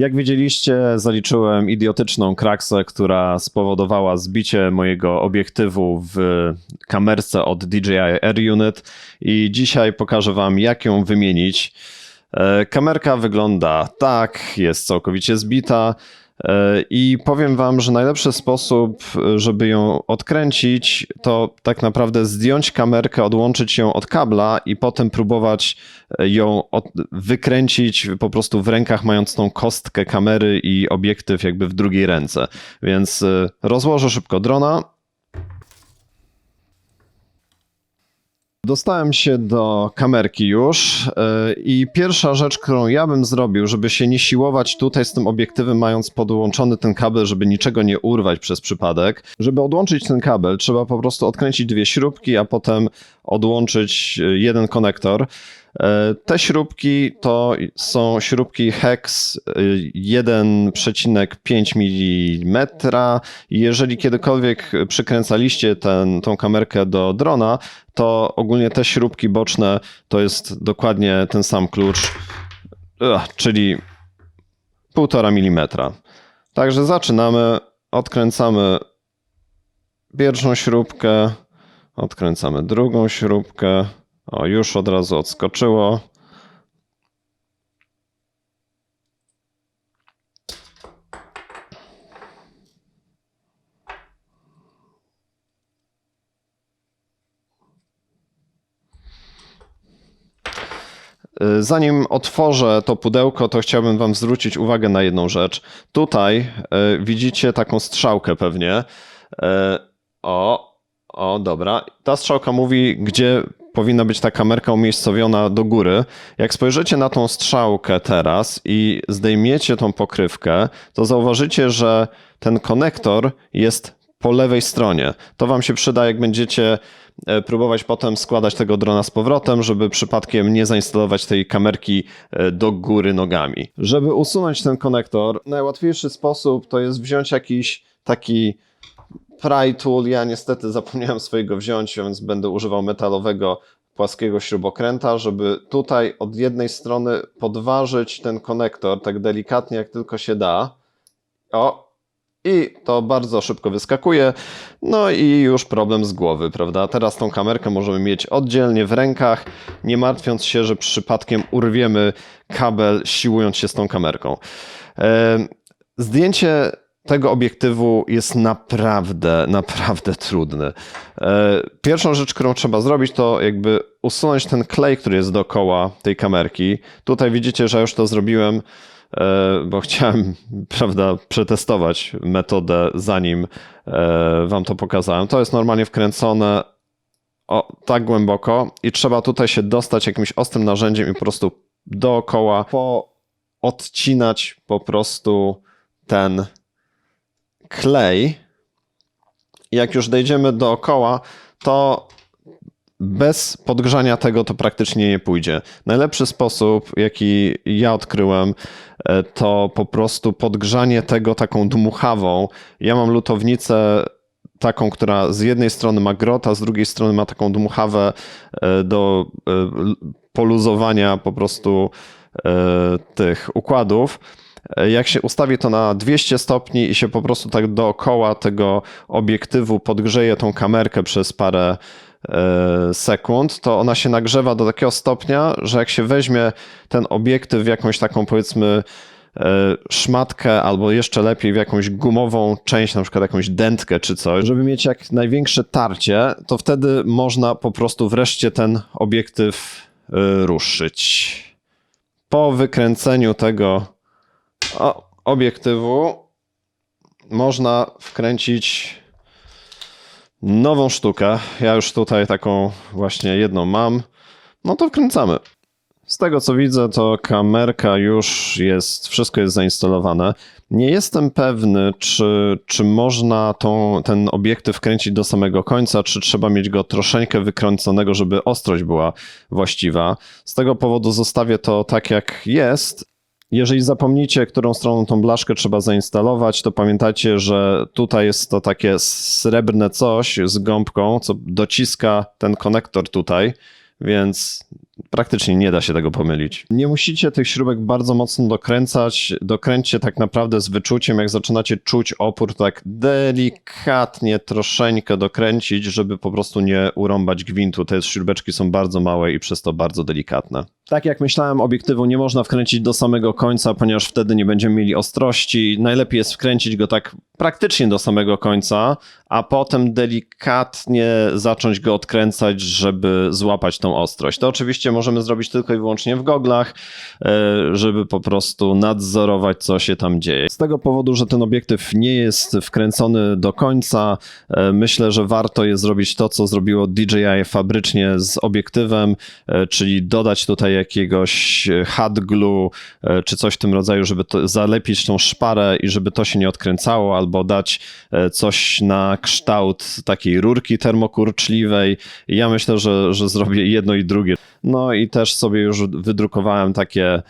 Jak widzieliście, zaliczyłem idiotyczną kraksę, która spowodowała zbicie mojego obiektywu w kamerce od DJI Air Unit i dzisiaj pokażę wam jak ją wymienić. E, Kamerka wygląda tak, jest całkowicie zbita. E, I powiem Wam, że najlepszy sposób, e, żeby ją odkręcić, to tak naprawdę zdjąć kamerkę, odłączyć ją od kabla i potem próbować e, ją wykręcić po prostu w rękach, mając tą kostkę kamery i obiektyw jakby w drugiej ręce. Więc rozłożę szybko drona. Dostałem się do kamerki już yy, i pierwsza rzecz, którą ja bym zrobił, żeby się nie siłować tutaj z tym obiektywem, mając podłączony ten kabel, żeby niczego nie urwać przez przypadek. Żeby odłączyć ten kabel, trzeba po prostu odkręcić dwie śrubki, a potem odłączyć yy, jeden konektor. Yy, Te śrubki to są śrubki hex yy, 1,5 mm. Jeżeli kiedykolwiek przykręcaliście ten, tą kamerkę do drona, to ogólnie te śrubki boczne to jest dokładnie ten sam klucz, Ugh, czyli 1,5 mm. Także zaczynamy, odkręcamy pierwszą śrubkę, odkręcamy drugą śrubkę. O, już od razu odskoczyło. Y, Zanim otworzę to pudełko, to chciałbym Wam zwrócić uwagę na jedną rzecz. Tutaj y, widzicie taką strzałkę pewnie. Y, O, o, dobra. Ta strzałka mówi, gdzie powinna być ta kamerka umiejscowiona do góry. Jak spojrzycie na tą strzałkę teraz i zdejmiecie tą pokrywkę, to zauważycie, że ten konektor jest po lewej stronie. To Wam się przyda, jak będziecie e, próbować potem składać tego drona z powrotem, żeby przypadkiem nie zainstalować tej kamerki e, do góry nogami. Żeby usunąć ten konektor, najłatwiejszy sposób to jest wziąć jakiś taki pry tool. Ja niestety zapomniałem swojego wziąć, więc będę używał metalowego płaskiego śrubokręta, żeby tutaj od jednej strony podważyć ten konektor tak delikatnie jak tylko się da. O, i to bardzo szybko wyskakuje. No i już problem z głowy, prawda? Teraz tą kamerkę możemy mieć oddzielnie w rękach, nie martwiąc się, że przypadkiem urwiemy kabel, siłując się z tą kamerką. Zdjęcie tego obiektywu jest naprawdę, naprawdę trudne. E, Pierwszą rzecz, którą trzeba zrobić, to jakby usunąć ten klej, który jest dookoła tej kamerki. Tutaj widzicie, że już to zrobiłem, e, bo chciałem, prawda, przetestować metodę, zanim e, wam to pokazałem. To jest normalnie wkręcone o, tak głęboko i trzeba tutaj się dostać jakimś ostrym narzędziem i po prostu dookoła odcinać po prostu ten klej. Jak już dojdziemy dookoła, to bez podgrzania tego to praktycznie nie pójdzie. Najlepszy sposób, jaki ja odkryłem, e, to po prostu podgrzanie tego taką dmuchawą. Ja mam lutownicę taką, która z jednej strony ma grot, a z drugiej strony ma taką dmuchawę e, do e, poluzowania po prostu tych układów. E, Jak się ustawi to na 200 stopni i się po prostu tak dookoła tego obiektywu podgrzeje tą kamerkę przez parę e, sekund, to ona się nagrzewa do takiego stopnia, że jak się weźmie ten obiektyw w jakąś taką powiedzmy e, szmatkę albo jeszcze lepiej w jakąś gumową część, na przykład jakąś dętkę czy coś, żeby mieć jak największe tarcie, to wtedy można po prostu wreszcie ten obiektyw ruszyć. Po wykręceniu tego o, obiektywu można wkręcić nową sztukę. Ja już tutaj taką właśnie jedną mam. No to wkręcamy. Z tego co widzę, to kamerka już jest, wszystko jest zainstalowane. Nie jestem pewny, czy, czy można tą, ten obiektyw wkręcić do samego końca, czy trzeba mieć go troszeczkę wykręconego, żeby ostrość była właściwa. Z tego powodu zostawię to tak jak jest, jeżeli zapomnicie, którą stroną tą blaszkę trzeba zainstalować, to pamiętajcie, że tutaj jest to takie srebrne coś z gąbką, co dociska ten konektor tutaj, więc Praktycznie nie da się tego pomylić. Nie musicie tych śrubek bardzo mocno dokręcać. Dokręćcie tak naprawdę z wyczuciem. Jak zaczynacie czuć opór, tak delikatnie, troszeczkę dokręcić, żeby po prostu nie urąbać gwintu. Te śrubeczki są bardzo małe i przez to bardzo delikatne. Tak jak myślałem, obiektywu nie można wkręcić do samego końca, ponieważ wtedy nie będziemy mieli ostrości. Najlepiej jest wkręcić go tak praktycznie do samego końca, a potem delikatnie zacząć go odkręcać, żeby złapać tą ostrość. To oczywiście możemy zrobić tylko i wyłącznie w goglach, e, żeby po prostu nadzorować, co się tam dzieje. Z tego powodu, że ten obiektyw nie jest wkręcony do końca, e, myślę, że warto jest zrobić to, co zrobiło DJI fabrycznie z obiektywem, e, czyli dodać tutaj jakiegoś hot glue e, czy coś w tym rodzaju, żeby to zalepić tą szparę i żeby to się nie odkręcało, albo dać e, coś na kształt takiej rurki termokurczliwej. Ja myślę, że, że zrobię jedno i drugie. No i też sobie już wydrukowałem takie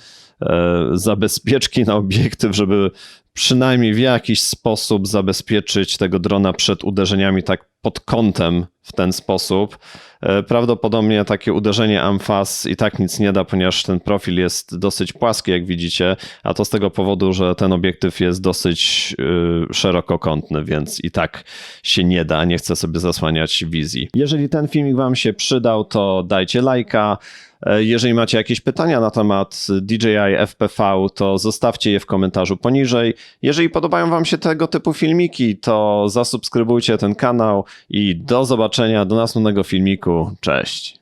e, zabezpieczki na obiektyw, żeby przynajmniej w jakiś sposób zabezpieczyć tego drona przed uderzeniami tak pod kątem w ten sposób. E, Prawdopodobnie takie uderzenie amfas i tak nic nie da, ponieważ ten profil jest dosyć płaski, jak widzicie, a to z tego powodu, że ten obiektyw jest dosyć y, szerokokątny, więc i tak się nie da, nie chcę sobie zasłaniać wizji. Jeżeli ten filmik Wam się przydał, to dajcie lajka. E, Jeżeli macie jakieś pytania na temat DJI FPV, to zostawcie je w komentarzu poniżej. Jeżeli podobają Wam się tego typu filmiki, to zasubskrybujcie ten kanał i do zobaczenia do następnego filmiku. Cześć!